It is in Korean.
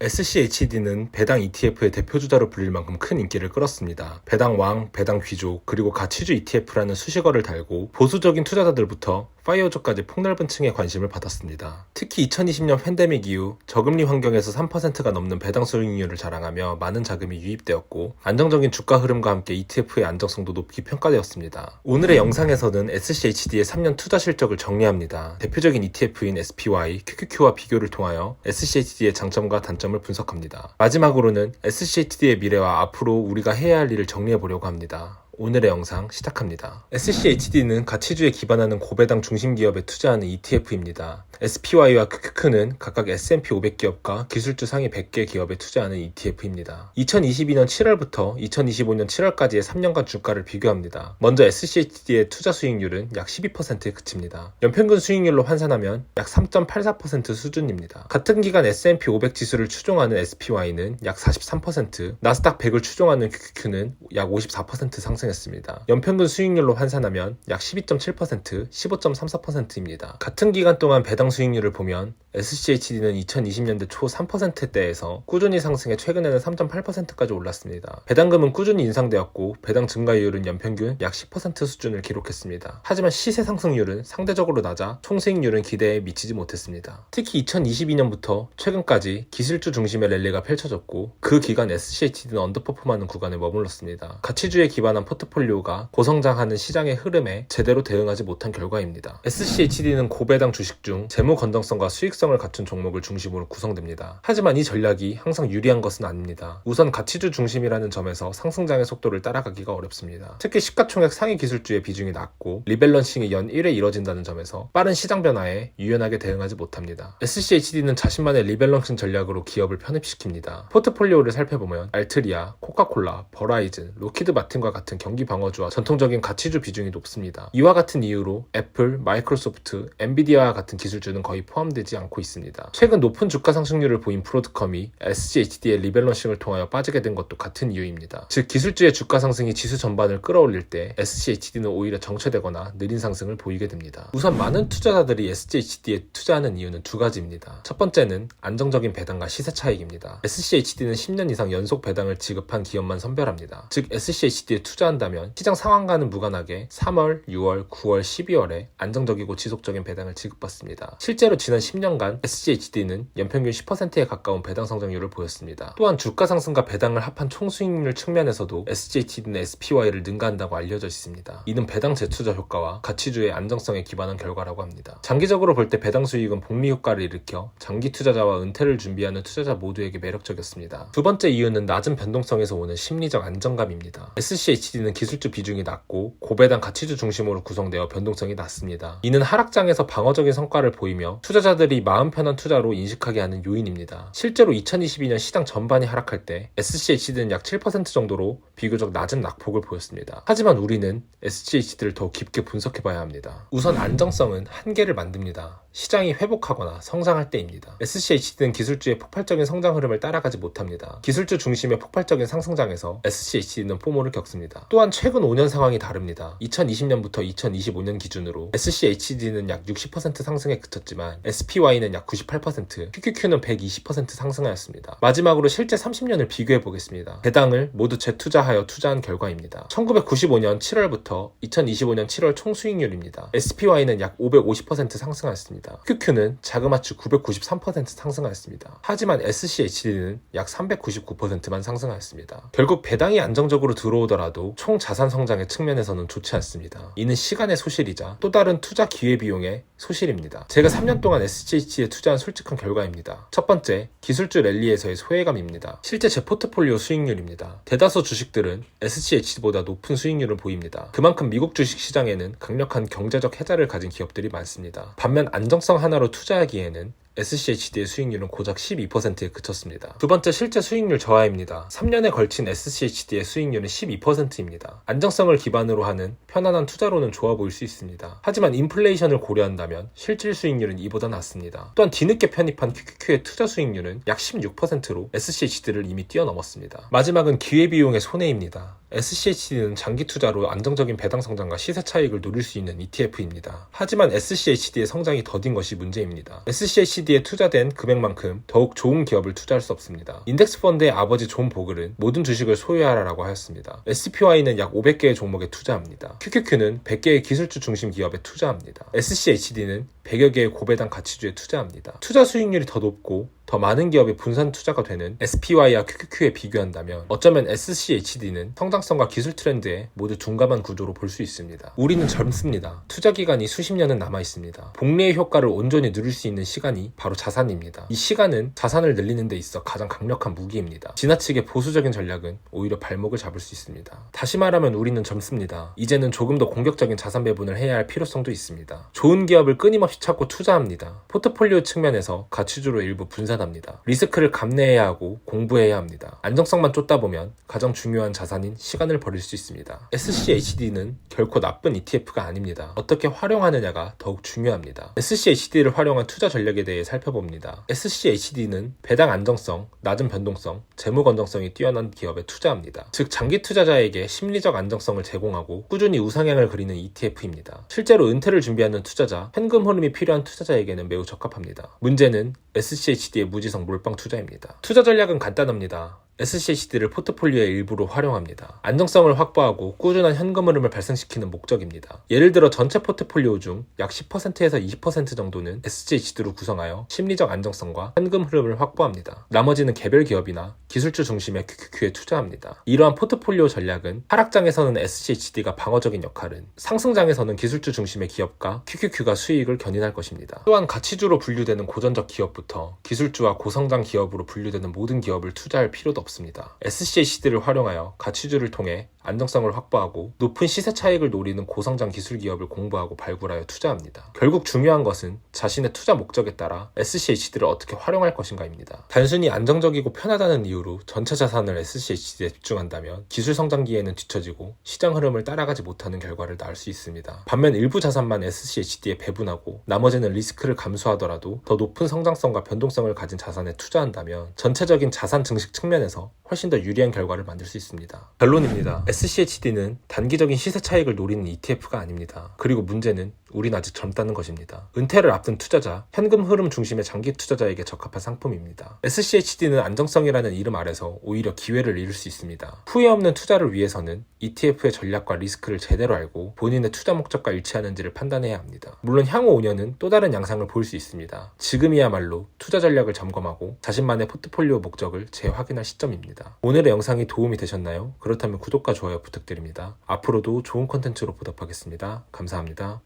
SCHD는 배당 ETF의 대표주자로 불릴 만큼 큰 인기를 끌었습니다. 배당 왕, 배당 귀족, 그리고 가치주 ETF라는 수식어를 달고 보수적인 투자자들부터 파이어족까지 폭넓은 층의 관심을 받았습니다. 특히 2020년 팬데믹 이후 저금리 환경에서 3%가 넘는 배당 수익률을 자랑하며 많은 자금이 유입되었고 안정적인 주가 흐름과 함께 ETF의 안정성도 높게 평가되었습니다. 오늘의 영상에서는 SCHD의 3년 투자 실적을 정리합니다. 대표적인 ETF인 SPY, QQQ와 비교를 통하여 SCHD의 장점과 단점을 분석합니다. 마지막으로는 SCHD의 미래와 앞으로 우리가 해야 할 일을 정리해 보려고 합니다. 오늘의 영상 시작합니다. SCHD는 가치주에 기반하는 고배당 중심 기업에 투자하는 ETF입니다. SPY와 QQQ는 각각 S&P 500 기업과 기술주 상위 100개 기업에 투자하는 ETF입니다. 2022년 7월부터 2025년 7월까지의 3년간 주가를 비교합니다. 먼저 SCHD의 투자 수익률은 약 12%에 그칩니다. 연평균 수익률로 환산하면 약 3.84% 수준입니다. 같은 기간 S&P 500 지수를 추종하는 SPY는 약 43%, 나스닥 100을 추종하는 QQQ는 약 54% 상승 했습니다. 연평균 수익률로 환산하면 약 12.7%, 15.34%입니다. 같은 기간 동안 배당 수익률을 보면 SCHD는 2020년대 초 3%대에서 꾸준히 상승해 최근에는 3.8%까지 올랐습니다. 배당금은 꾸준히 인상되었고 배당 증가율은 연평균 약 10% 수준을 기록했습니다. 하지만 시세 상승률은 상대적으로 낮아 총수익률은 기대에 미치지 못했습니다. 특히 2022년부터 최근까지 기술주 중심의 랠리가 펼쳐졌고 그 기간 SCHD는 언더퍼폼하는 구간에 머물렀습니다. 가치주에 기반한 포트폴리오가 고성장하는 시장의 흐름에 제대로 대응하지 못한 결과입니다. SCHD는 고배당 주식 중 재무 건전성과 수익성 을 갖춘 종목을 중심으로 구성됩니다. 하지만 이 전략이 항상 유리한 것은 아닙니다. 우선 가치주 중심이라는 점에서 상승장의 속도를 따라가기가 어렵습니다. 특히 시가총액 상위 기술주의 비중이 낮고 리밸런싱이 연 1회 이뤄진다는 점에서 빠른 시장 변화에 유연하게 대응하지 못합니다. SCHD는 자신만의 리밸런싱 전략으로 기업을 편입시킵니다. 포트폴리오를 살펴보면 알트리아, 코카콜라, 버라이즌, 로키드 마틴과 같은 경기 방어주와 전통적인 가치주 비중이 높습니다. 이와 같은 이유로 애플, 마이크로소프트, 엔비디아와 같은 기술주는 거의 포함되지 않고 있습니다. 최근 높은 주가 상승률을 보인 프로드컴이 SGHD의 리밸런싱을 통하여 빠지게 된 것도 같은 이유입니다. 즉 기술주의 주가 상승이 지수 전반을 끌어올릴 때 SGHD는 오히려 정체되거나 느린 상승을 보이게 됩니다. 우선 많은 투자자들이 SGHD에 투자하는 이유는 두 가지입니다. 첫 번째는 안정적인 배당과 시세 차익입니다. SCHD는 10년 이상 연속 배당을 지급한 기업만 선별합니다. 즉 SCHD에 투자한다면 시장 상황과는 무관하게 3월, 6월, 9월, 12월에 안정적이고 지속적인 배당을 지급받습니다. 실제로 지난 10년 간 SCHD는 연평균 10%에 가까운 배당 성장률을 보였습니다. 또한 주가 상승과 배당을 합한 총수익률 측면에서도 SCHD는 SPY를 능가한다고 알려져 있습니다. 이는 배당 재투자 효과와 가치주의 안정성에 기반한 결과라고 합니다. 장기적으로 볼 때 배당 수익은 복리 효과를 일으켜 장기 투자자와 은퇴를 준비하는 투자자 모두에게 매력적이었습니다. 두 번째 이유는 낮은 변동성에서 오는 심리적 안정감입니다. SCHD는 기술주 비중이 낮고 고배당 가치주 중심으로 구성되어 변동성이 낮습니다. 이는 하락장에서 방어적인 성과를 보이며 투자자들이 마음 편한 투자로 인식하게 하는 요인입니다. 실제로 2022년 시장 전반이 하락할 때 SCHD는 약 7% 정도로 비교적 낮은 낙폭을 보였습니다. 하지만 우리는 SCHD를 더 깊게 분석해 봐야 합니다. 우선 안정성은 한계를 만듭니다. 시장이 회복하거나 성장할 때입니다. SCHD는 기술주의 폭발적인 성장 흐름을 따라가지 못합니다. 기술주 중심의 폭발적인 상승장에서 SCHD는 포모를 겪습니다. 또한 최근 5년 상황이 다릅니다. 2020년부터 2025년 기준으로 SCHD는 약 60% 상승에 그쳤지만 SPY는 약 98%, QQQ는 120% 상승하였습니다. 마지막으로 실제 30년을 비교해 보겠습니다. 배당을 모두 재투자하여 투자한 결과입니다. 1995년 7월부터 2025년 7월 총수익률입니다. SPY는 약 550% 상승하였습니다. QQ는 자그마치 993% 상승하였습니다. 하지만 SCHD는 약 399%만 상승하였습니다. 결국 배당이 안정적으로 들어오더라도 총 자산 성장의 측면에서는 좋지 않습니다. 이는 시간의 소실이자 또 다른 투자 기회 비용의 소실입니다. 제가 3년 동안 SCH에 투자한 솔직한 결과입니다. 첫 번째, 기술주 랠리에서의 소외감입니다. 실제 제 포트폴리오 수익률입니다. 대다수 주식들은 SCH보다 높은 수익률을 보입니다. 그만큼 미국 주식 시장에는 강력한 경제적 해자를 가진 기업들이 많습니다. 반면 안 정성 하나로 투자하기에는 SCHD의 수익률은 고작 12%에 그쳤습니다. 두 번째 실제 수익률 저하입니다. 3년에 걸친 SCHD의 수익률은 12%입니다. 안정성을 기반으로 하는 편안한 투자로는 좋아 보일 수 있습니다. 하지만 인플레이션을 고려한다면 실질 수익률은 이보다 낮습니다. 또한 뒤늦게 편입한 QQQ의 투자 수익률은 약 16%로 SCHD를 이미 뛰어넘었습니다. 마지막은 기회비용의 손해입니다. SCHD는 장기 투자로 안정적인 배당 성장과 시세 차익을 노릴 수 있는 ETF입니다. 하지만 SCHD의 성장이 더딘 것이 문제입니다. SCHD에 투자된 금액만큼 더욱 좋은 기업을 투자할 수 없습니다. 인덱스 펀드의 아버지 존 보글은 모든 주식을 소유하라라고 하였습니다. SPY는 약 500개의 종목에 투자합니다. QQQ는 100개의 기술주 중심 기업에 투자합니다. SCHD는 100여 개의 고배당 가치주에 투자합니다. 투자 수익률이 더 높고 더 많은 기업의 분산 투자가 되는 SPY와 QQQ에 비교한다면 어쩌면 SCHD는 성장성과 기술 트렌드에 모두 둔감한 구조로 볼 수 있습니다. 우리는 젊습니다. 투자 기간이 수십 년은 남아 있습니다. 복리의 효과를 온전히 누릴 수 있는 시간이 바로 자산입니다. 이 시간은 자산을 늘리는 데 있어 가장 강력한 무기입니다. 지나치게 보수적인 전략은 오히려 발목을 잡을 수 있습니다. 다시 말하면 우리는 젊습니다. 이제는 조금 더 공격적인 자산 배분을 해야 할 필요성도 있습니다. 좋은 기업을 끊임없이 찾고 투자합니다. 포트폴리오 측면에서 가치주로 일부 분산합니다. 리스크를 감내해야 하고 공부해야 합니다. 안정성만 쫓다 보면 가장 중요한 자산인 시간을 버릴 수 있습니다. SCHD는 결코 나쁜 ETF가 아닙니다. 어떻게 활용하느냐가 더욱 중요합니다. SCHD를 활용한 투자 전략에 대해 살펴봅니다. SCHD는 배당 안정성, 낮은 변동성, 재무 건전성이 뛰어난 기업에 투자합니다. 즉 장기 투자자에게 심리적 안정성을 제공하고 꾸준히 우상향을 그리는 ETF입니다. 실제로 은퇴를 준비하는 투자자, 현금 흐름이 필요한 투자자에게는 매우 적합합니다. 문제는 SCHD의 무지성 몰빵 투자입니다. 투자 전략은 간단합니다. SCHD를 포트폴리오의 일부로 활용합니다. 안정성을 확보하고 꾸준한 현금 흐름을 발생시키는 목적입니다. 예를 들어 전체 포트폴리오 중 약 10%에서 20% 정도는 SCHD로 구성하여 심리적 안정성과 현금 흐름을 확보합니다. 나머지는 개별 기업이나 기술주 중심의 QQQ에 투자합니다. 이러한 포트폴리오 전략은 하락장에서는 SCHD가 방어적인 역할은 상승장에서는 기술주 중심의 기업과 QQQ가 수익을 견인할 것입니다. 또한 가치주로 분류되는 고전적 기업부터 기술주와 고성장 기업으로 분류되는 모든 기업을 투자할 필요도 없습니다. SCHD를 활용하여 가치주를 통해 안정성을 확보하고 높은 시세 차익을 노리는 고성장 기술 기업을 공부하고 발굴하여 투자합니다. 결국 중요한 것은 자신의 투자 목적에 따라 SCHD를 어떻게 활용할 것인가입니다. 단순히 안정적이고 편하다는 이유로 전체 자산을 SCHD에 집중한다면 기술 성장기에는 뒤처지고 시장 흐름을 따라가지 못하는 결과를 낳을 수 있습니다. 반면 일부 자산만 SCHD에 배분하고 나머지는 리스크를 감수하더라도 더 높은 성장성과 변동성을 가진 자산에 투자한다면 전체적인 자산 증식 측면에서 훨씬 더 유리한 결과를 만들 수 있습니다. 결론입니다. SCHD는 단기적인 시세 차익을 노리는 ETF가 아닙니다. 그리고 문제는 우린 아직 젊다는 것입니다. 은퇴를 앞둔 투자자, 현금 흐름 중심의 장기 투자자에게 적합한 상품입니다. SCHD는 안정성이라는 이름 아래서 오히려 기회를 잃을 수 있습니다. 후회 없는 투자를 위해서는 ETF의 전략과 리스크를 제대로 알고 본인의 투자 목적과 일치하는지를 판단해야 합니다. 물론 향후 5년은 또 다른 양상을 볼 수 있습니다. 지금이야말로 투자 전략을 점검하고 자신만의 포트폴리오 목적을 재확인할 시점입니다. 오늘의 영상이 도움이 되셨나요? 그렇다면 구독과 좋아요 부탁드립니다. 앞으로도 좋은 컨텐츠로 보답하겠습니다. 감사합니다.